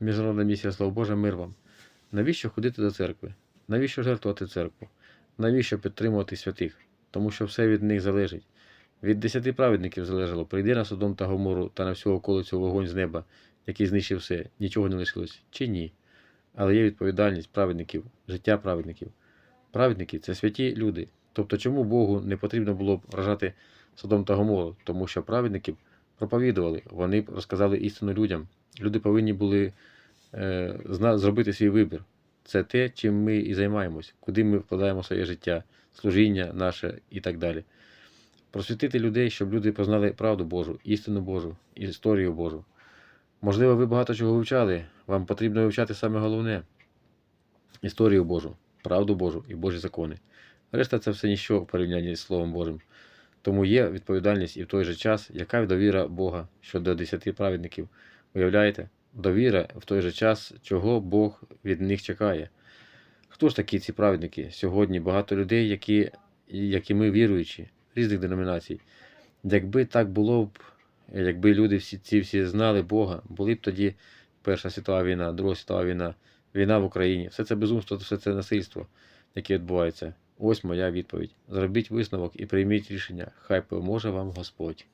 Міжнародна місія Слово Боже, мир вам. Навіщо ходити до церкви? Навіщо жертвувати церкву? Навіщо підтримувати святих? Тому що все від них залежить. Від десяти праведників залежало, прийди на Содом та Гомору та на всю околицю вогонь з неба, який знищив все, нічого не лишилось, чи ні. Але є відповідальність праведників, життя праведників. Праведники це святі люди. Тобто, чому Богу не потрібно було б вражати Содом та Гомору? Тому що праведників проповідували, вони розказали істину людям. Люди повинні були е, зробити свій вибір. Це те, чим ми і займаємось, куди ми вкладаємо своє життя, служіння наше і так далі. Просвітити людей, щоб люди познали правду Божу, істину Божу, історію Божу. Можливо, ви багато чого вивчали, вам потрібно вивчати саме головне історію Божу, правду Божу і Божі закони. Решта це все ніщо в порівнянні з Словом Божим. Тому є відповідальність і в той же час, яка довіра Бога щодо десяти праведників. Уявляєте? Довіра в той же час, чого Бог від них чекає. Хто ж такі ці праведники? Сьогодні багато людей, які, як ми віруючі, різних деномінацій. Якби так було б, якби люди всі ці всі знали Бога, були б тоді Перша світова війна, Друга світова війна, війна в Україні. Все це безумство, все це насильство, яке відбувається. Ось моя відповідь. Зробіть висновок і прийміть рішення. Хай поможе вам Господь.